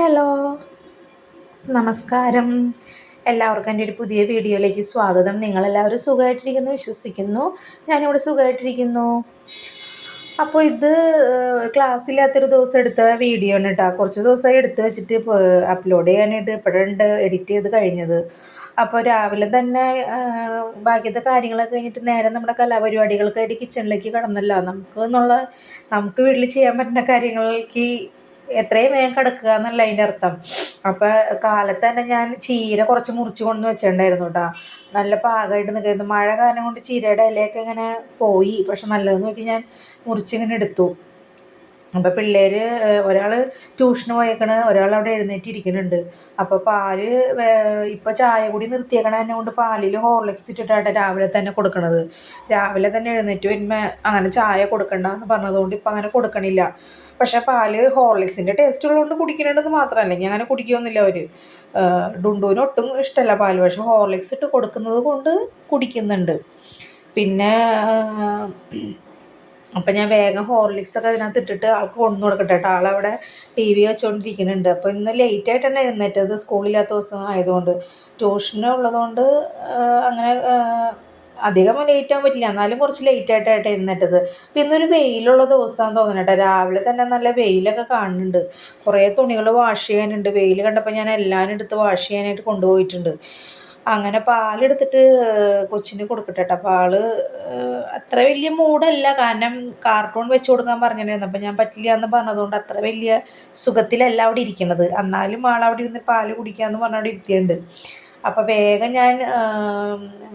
Hello. നമസ്കാരം. എല്ലാവർക്കും എന്റെ ഒരു പുതിയ വീഡിയോയിലേക്ക് സ്വാഗതം. നിങ്ങളെല്ലാവരും സുഖമായിട്ടിരിക്കുന്നു വിശ്വസിക്കുന്നു. ഞാനിവിടെ സുഖമായിട്ടിരിക്കുന്നു. അപ്പോൾ ഇത് ക്ലാസ്സില്ലാത്തൊരു ദിവസം എടുത്ത വീഡിയോ ആണ് കേട്ടോ. കുറച്ച് ദിവസമായി എടുത്ത് വെച്ചിട്ട് അപ്ലോഡ് ചെയ്യാനായിട്ട് ഇപ്പോഴുണ്ട് എഡിറ്റ് ചെയ്ത് കഴിഞ്ഞത്. അപ്പോൾ രാവിലെ തന്നെ ബാക്കിയത്തെ കാര്യങ്ങളൊക്കെ കഴിഞ്ഞിട്ട് നേരെ നമ്മുടെ കലാപരിപാടികൾക്കായിട്ട് കിച്ചണിലേക്ക് കടന്നല്ലോ. നമുക്ക് എന്നുള്ള നമുക്ക് വീട്ടിൽ ചെയ്യാൻ പറ്റുന്ന കാര്യങ്ങൾക്ക് എത്രയും വേഗം കിടക്കുക എന്നല്ല അതിന്റെ അർത്ഥം. അപ്പം കാലത്ത് തന്നെ ഞാൻ ചീര കുറച്ച് മുറിച്ച് കൊണ്ട് വെച്ചിട്ടുണ്ടായിരുന്നു കേട്ടോ നല്ല പാകമായിട്ട് നിൽക്കുന്നു മഴ കാരണം കൊണ്ട് ചീരയുടെ ഇലയൊക്കെ ഇങ്ങനെ പോയി. പക്ഷെ നല്ലതെന്ന് നോക്കി ഞാൻ മുറിച്ചിങ്ങനെ എടുത്തു. അപ്പോൾ പിള്ളേർ ഒരാൾ ട്യൂഷന് പോയേക്കണ് ഒരാൾ അവിടെ എഴുന്നേറ്റിരിക്കുന്നുണ്ട് അപ്പോൾ പാൽ ഇപ്പോൾ ചായ കൂടി നിർത്തിയേക്കണ തന്നെ കൊണ്ട് പാലിൽ ഹോർലിക്സ് ഇട്ടിട്ടാണ് രാവിലെ തന്നെ കൊടുക്കണത്. രാവിലെ തന്നെ എഴുന്നേറ്റ് വരുമ്പോൾ അങ്ങനെ ചായ കൊടുക്കണ്ട എന്ന് പറഞ്ഞതുകൊണ്ട് ഇപ്പം അങ്ങനെ കൊടുക്കണില്ല. പക്ഷേ പാൽ ഹോർലിക്സിന്റെ ടേസ്റ്റ് ഉള്ളതുകൊണ്ട് കുടിക്കുന്നുണ്ടെന്ന് മാത്രമല്ല ഇനി അങ്ങനെ കുടിക്കുകയൊന്നുമില്ല അവർ ഡുണ്ടുവിന് ഒട്ടും ഇഷ്ടമല്ല പാൽ പക്ഷേ ഹോർലിക്സ് ഇട്ട് കൊടുക്കുന്നത് കൊണ്ട് കുടിക്കുന്നുണ്ട്. പിന്നെ അപ്പം ഞാൻ വേഗം ഹോർലിക്സ് ഒക്കെ അതിനകത്ത് ഇട്ടിട്ട് ആൾക്ക് കൊണ്ടു കൊടുക്കട്ടെ കേട്ടോ ആളവിടെ ടി വി വെച്ചുകൊണ്ടിരിക്കുന്നുണ്ട് അപ്പോൾ ഇന്ന് ലേറ്റ് ആയിട്ടാണ് എഴുന്നേറ്റത്. സ്കൂളില്ലാത്ത ദിവസം ആയതുകൊണ്ട് ട്യൂഷന് ഉള്ളതുകൊണ്ട് അങ്ങനെ അധികം ലേറ്റ് ആകാൻ പറ്റില്ല. എന്നാലും കുറച്ച് ലേറ്റ് ആയിട്ടായിട്ട് എഴുന്നേറ്റത്. അപ്പം ഇന്നൊരു വെയിലുള്ള ദിവസമാണെന്ന് തോന്നണേട്ടോ രാവിലെ തന്നെ നല്ല വെയിലൊക്കെ കാണുന്നുണ്ട്. കുറേ തുണികൾ വാഷ് ചെയ്യാനുണ്ട്. വെയിൽ കണ്ടപ്പോൾ ഞാൻ എല്ലാവരും എടുത്ത് വാഷ് ചെയ്യാനായിട്ട് കൊണ്ടുപോയിട്ടുണ്ട്. അങ്ങനെ പാലെടുത്തിട്ട് കൊച്ചിന് കൊടുക്കട്ടെ കേട്ടോ ആൾ അത്ര വലിയ മൂടല്ല. കാരണം കാർട്ടൂൺ വെച്ച് കൊടുക്കാൻ പറഞ്ഞിട്ടുണ്ടായിരുന്നു അപ്പം ഞാൻ പറ്റില്ല എന്ന് പറഞ്ഞതുകൊണ്ട് അത്ര വലിയ സുഖത്തിലല്ല അവിടെ ഇരിക്കുന്നത്. എന്നാലും ആൾ അവിടെ ഇരുന്ന് പാൽ കുടിക്കാമെന്ന് പറഞ്ഞവിടെ ഇരുത്തിയുണ്ട് അപ്പോൾ വേഗം ഞാൻ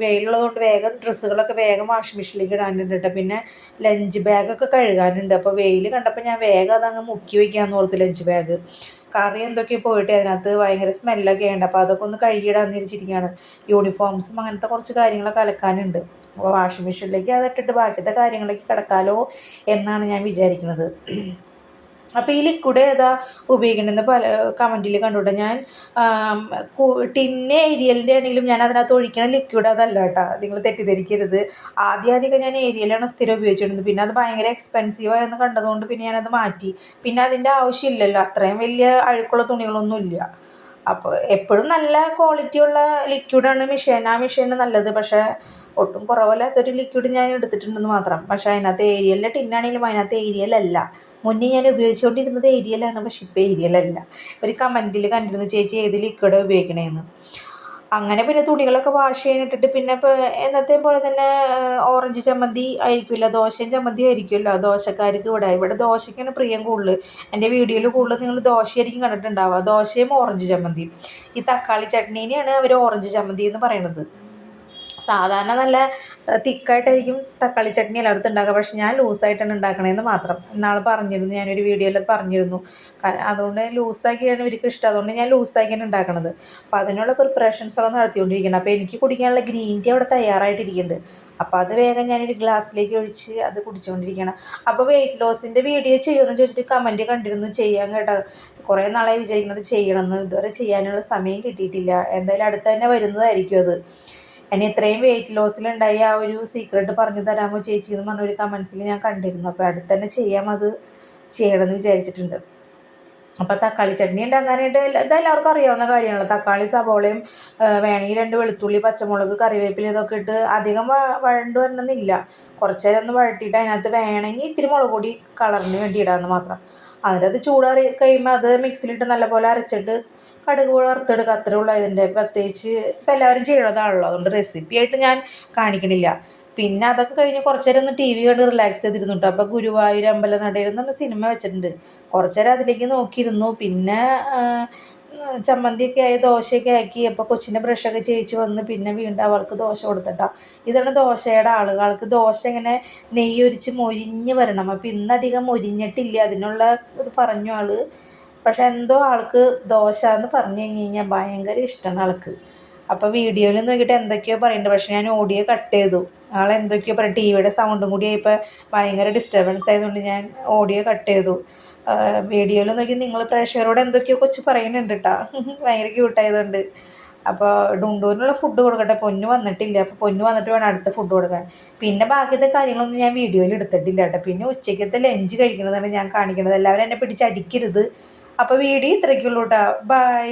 വെയിലുള്ളതുകൊണ്ട് വേഗം ഡ്രസ്സുകളൊക്കെ വേഗം വാഷിംഗ് മെഷീനിലേക്ക് ഇടാനുണ്ട് കേട്ടോ പിന്നെ ലഞ്ച് ബാഗൊക്കെ കഴുകാനുണ്ട്. അപ്പോൾ വെയിൽ കണ്ടപ്പോൾ ഞാൻ വേഗം അതങ്ങ് മുക്കി വയ്ക്കാമെന്ന് ഓർത്ത് ലഞ്ച് ബാഗ്. കറി എന്തൊക്കെ പോയിട്ട് അതിനകത്ത് ഭയങ്കര സ്മെല്ലൊക്കെ ഉണ്ട്. അപ്പോൾ അതൊക്കെ ഒന്ന് കഴുകിയിടാൻ തിരിച്ചിരിക്കുകയാണ് യൂണിഫോംസും അങ്ങനത്തെ കുറച്ച് കാര്യങ്ങളൊക്കെ അലക്കാനുണ്ട്. അപ്പോൾ വാഷിംഗ് മെഷീനിലേക്ക് അതിട്ടിട്ട് ബാക്കിയത്തെ കാര്യങ്ങളിലേക്ക് കിടക്കാലോ എന്നാണ് ഞാൻ വിചാരിക്കുന്നത്. അപ്പോൾ ഈ ലിക്വിഡ് ഏതാ ഉപയോഗിക്കണമെന്ന് പല കമന്റിൽ കണ്ടുകൊണ്ട് ഞാൻ ടിന്ന് ഏരിയലിന്റെ ആണെങ്കിലും ഞാൻ അതിനകത്ത് ഒഴിക്കണ ലിക്വിഡ് അതല്ല കേട്ടോ. നിങ്ങൾ തെറ്റിദ്ധരിക്കരുത്. ആദ്യം ഞാൻ ഏരിയലാണ് സ്ഥിരം ഉപയോഗിച്ചിരുന്നത്. പിന്നെ അത് ഭയങ്കര എക്സ്പെൻസീവായെന്ന് കണ്ടതുകൊണ്ട് പിന്നെ ഞാനത് മാറ്റി. പിന്നെ അതിന്റെ ആവശ്യമില്ലല്ലോ. അത്രയും വലിയ അഴുക്കുള്ള തുണികളൊന്നും ഇല്ല. അപ്പോൾ എപ്പോഴും നല്ല ക്വാളിറ്റിയുള്ള ലിക്വിഡാണ് മിഷീൻ ആ മിഷീന് നല്ലത്. പക്ഷേ ഒട്ടും കുറവല്ലാത്തൊരു ലിക്വിഡ് ഞാൻ എടുത്തിട്ടുണ്ടെന്ന് മാത്രം. പക്ഷെ അതിനകത്ത് ഏരിയലിന്റെ ടിന്നാണെങ്കിലും അതിനകത്ത് ഏരിയലല്ല മുന്നേ ഞാൻ ഉപയോഗിച്ചുകൊണ്ടിരുന്നത് ഏരിയലാണ് പക്ഷെ ഇപ്പോൾ ഏരിയലല്ല ഒരു കമന്റിൽ കണ്ടിരുന്നു ചേച്ചി ഏത് ലിക്വിഡ് ഉപയോഗിക്കണേന്ന്? അങ്ങനെ പിന്നെ തുണികളൊക്കെ വാഷ് ചെയ്യാനിട്ടിട്ട് പിന്നെ ഇപ്പോൾ എന്നത്തെ പോലെ തന്നെ ഓറഞ്ച് ചമ്മന്തി ആയിരിക്കില്ല ദോശയും ചമ്മന്തി ആയിരിക്കുമല്ലോ. ദോശക്കാർക്ക് ഇവിടെ ഇവിടെ ദോശയ്ക്കാണ് പ്രിയം കൂടുതൽ എന്റെ വീഡിയോയിൽ കൂടുതൽ നിങ്ങൾ ദോശയായിരിക്കും കണ്ടിട്ടുണ്ടാവുക. ദോശയും ഓറഞ്ച് ചമ്മന്തിയും. ഈ തക്കാളി ചട്നീനെയാണ് അവർ ഓറഞ്ച് ചമ്മന്തി എന്ന് പറയുന്നത് സാധാരണ നല്ല തിക്കായിട്ടായിരിക്കും തക്കാളി ചട്നി എല്ലായിടത്തും ഉണ്ടാക്കുക. പക്ഷെ ഞാൻ ലൂസായിട്ടാണ് ഉണ്ടാക്കണതെന്ന് മാത്രം. ഇന്നാൾ പറഞ്ഞിരുന്നു ഞാനൊരു വീഡിയോയിൽ അത് പറഞ്ഞിരുന്നു. അതുകൊണ്ട് ലൂസാക്കിയാണ് ഇവർക്ക് ഇഷ്ടം. അതുകൊണ്ട് ഞാൻ ലൂസാക്കിയാണ് ഉണ്ടാക്കണത്. അപ്പോൾ അതിനുള്ള പ്രിപ്പറേഷൻസ് ഒക്കെ നടത്തിക്കൊണ്ടിരിക്കണം. അപ്പോൾ എനിക്ക് കുടിക്കാനുള്ള ഗ്രീൻ ടീ അവിടെ തയ്യാറായിട്ടിരിക്കുന്നുണ്ട് അപ്പോൾ അത് വേഗം ഞാനൊരു ഗ്ലാസ്സിലേക്ക് ഒഴിച്ച് അത് കുടിച്ചുകൊണ്ടിരിക്കണം. അപ്പോൾ വെയിറ്റ് ലോസിന്റെ വീഡിയോ ചെയ്യുമെന്ന് ചോദിച്ചിട്ട് കമന്റ് കണ്ടിരുന്നു. ചെയ്യാൻ കേട്ടോ. കുറേ നാളായി വിചാരിക്കുന്നത് ചെയ്യണമെന്ന് ഇതുവരെ ചെയ്യാനുള്ള സമയം കിട്ടിയിട്ടില്ല. എന്തായാലും അടുത്ത് തന്നെ വരുന്നതായിരിക്കും അത്. എന്നെ ഇത്രയും വെയിറ്റ് ലോസിലുണ്ടായി ആ ഒരു സീക്രട്ട് പറഞ്ഞു തരാമോ ചേച്ചി എന്ന് പറഞ്ഞ ഒരു കമൻസിൽ ഞാൻ കണ്ടിരുന്നു. അപ്പോൾ അടുത്ത് തന്നെ ചെയ്യാം അത് ചെയ്യണമെന്ന് വിചാരിച്ചിട്ടുണ്ട്. അപ്പോൾ തക്കാളി ചട്നി ഉണ്ടാക്കാനായിട്ട് ഇതെല്ലാവർക്കും അറിയാവുന്ന കാര്യമാണല്ലോ തക്കാളി സവോളയും വേണമെങ്കിൽ രണ്ട് വെളുത്തുള്ളി പച്ചമുളക് കറിവേപ്പില ഇതൊക്കെ ഇട്ട് അധികം വഴണ്ടു വരണമെന്നില്ല. കുറച്ച് നേരം ഒന്ന് വഴട്ടിയിട്ട് അതിനകത്ത് വേണമെങ്കിൽ ഇത്തിരി മുളക് പൊടി കളറിന് വേണ്ടി ഇടാമെന്ന് മാത്രം. അതിനകത്ത് ചൂടാറി കഴിയുമ്പോൾ അത് മിക്സിയിലിട്ട് നല്ലപോലെ അരച്ചിട്ട് കടുക് വറുത്തെടുക്കുക അത്രേ ഉള്ളൂ ഇതിന്റെ പ്രത്യേകിച്ച് ഇപ്പം എല്ലാവരും ചെയ്യണതാണല്ലോ അതുകൊണ്ട് റെസിപ്പി ആയിട്ട് ഞാൻ കാണിക്കണില്ല. പിന്നെ അതൊക്കെ കഴിഞ്ഞ് കുറച്ച് നേരം ഒന്ന് ടി വി കണ്ട് റിലാക്സ് ചെയ്തിരുന്നുണ്ട് അപ്പോൾ ഗുരുവായൂർ അമ്പലം നടയിൽ നിന്ന് സിനിമ വെച്ചിട്ടുണ്ട്. കുറച്ച് നേരം അതിലേക്ക് നോക്കിയിരുന്നു. പിന്നെ ചമ്മന്തിയൊക്കെ ആയി ദോശയൊക്കെ ആക്കി. അപ്പോൾ കൊച്ചിന്റെ ബ്രഷൊക്കെ ചേച്ചി വന്ന് പിന്നെ വീണ്ടും അവൾക്ക് ദോശ കൊടുത്തിട്ടാ. ഇതാണ് ദോശയുടെ ആളുകൾക്ക് ദോശ ഇങ്ങനെ നെയ്യൊരിച്ച് മൊരിഞ്ഞ് വരണം. അപ്പോൾ ഇന്നധികം മൊരിഞ്ഞിട്ടില്ല. അതിനുള്ള ഇത് പറഞ്ഞു ആൾ പക്ഷെ എന്തോ ആൾക്ക് ദോശ എന്ന് പറഞ്ഞു കഴിഞ്ഞ് കഴിഞ്ഞാൽ ഭയങ്കര ഇഷ്ടമാണ് ആൾക്ക്. അപ്പോൾ വീഡിയോയിൽ നോക്കിയിട്ട് എന്തൊക്കെയോ പറയുന്നുണ്ട്. പക്ഷെ ഞാൻ ഓഡിയോ കട്ട് ചെയ്തു. ആൾ എന്തൊക്കെയോ പറയും ടി വിയുടെ സൗണ്ടും കൂടി ആയപ്പോൾ ഭയങ്കര ഡിസ്റ്റർബൻസ് ആയതുകൊണ്ട് ഞാൻ ഓഡിയോ കട്ട് ചെയ്തു. വീഡിയോയിൽ നോക്കി നിങ്ങൾ പ്രേക്ഷകരോട് എന്തൊക്കെയോ കൊച്ചു പറയുന്നുണ്ട് കേട്ടോ ഭയങ്കര ക്യൂട്ടായതുകൊണ്ട് അപ്പോൾ ഡുണ്ടൂരിനുള്ള ഫുഡ് കൊടുക്കട്ടെ. പൊന്നു വന്നിട്ടില്ല. അപ്പോൾ പൊന്നു വന്നിട്ട് വേണം അടുത്ത ഫുഡ് കൊടുക്കാൻ. പിന്നെ ബാക്കിയത്തെ കാര്യങ്ങളൊന്നും ഞാൻ വീഡിയോയിൽ എടുത്തിട്ടില്ല കേട്ടോ പിന്നെ ഉച്ചയ്ക്കത്തെ ലഞ്ച് കഴിക്കുന്നതാണ് ഞാൻ കാണിക്കുന്നത് എല്ലാവരും എന്നെ പിടിച്ചടിക്കരുത് അപ്പോൾ വീഡിയോ ഇത്രയ്ക്കുള്ളൂ കേട്ടോ ബൈ